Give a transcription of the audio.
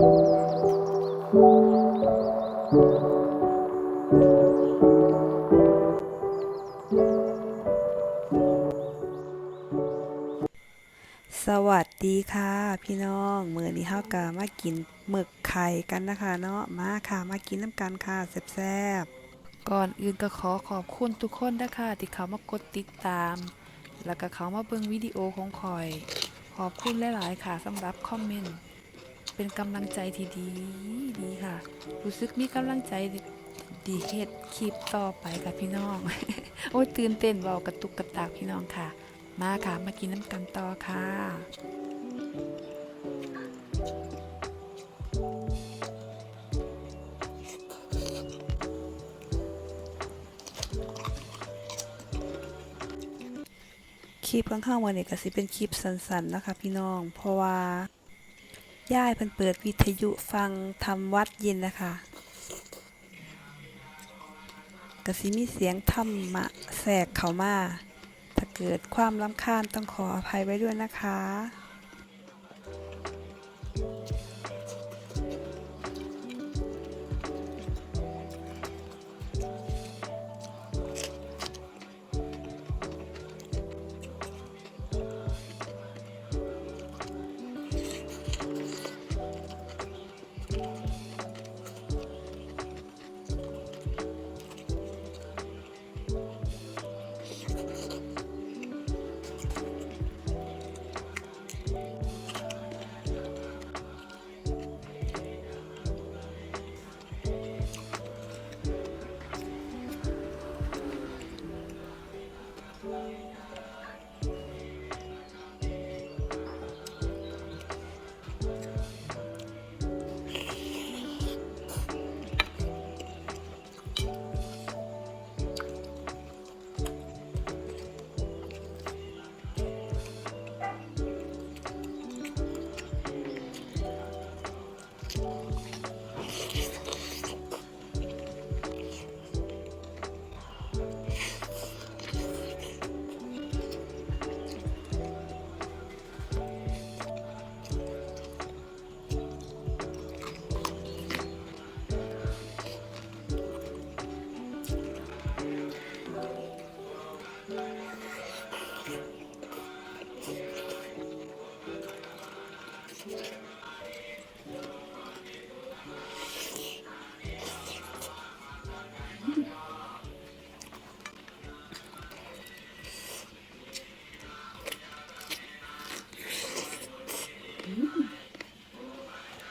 สวัสดีค่ะ พี่น้อง มือนี้เฮาก็มากินหมึกไข่กันนะคะเนาะมาค่ะมากินน้ำกันค่ะแซ่บๆก่อนอื่นก็ขอขอบคุณทุกคนนะคะที่เขามากดติดตาม แล้วก็เขามาเบิ่งวิดีโอของคอย ขอบคุณหลาย ๆ ค่ะสำหรับคอมเมนต์ เป็นกำลังใจที่ดีดีค่ะ รู้สึกมีกำลังใจดีเฮ็ดคลิปต่อไปค่ะพี่น้อง โอ้ยตื่นเต้นเว้ากระตุกกระตากพี่น้องค่ะ มาค่ะมากินน้ำกันต่อค่ะคลิปข้างๆวันนี้ก็สิเป็นคลิปสั้นๆนะคะ พี่น้อง เพราะว่า ย่ายเพิ่นเปิดวิทยุฟังทำวัดเย็นนะคะกระสิมีเสียงธรรมะแทรกเข้ามา ถ้าเกิดความลำคาญต้องขออภัยไว้ด้วยนะคะ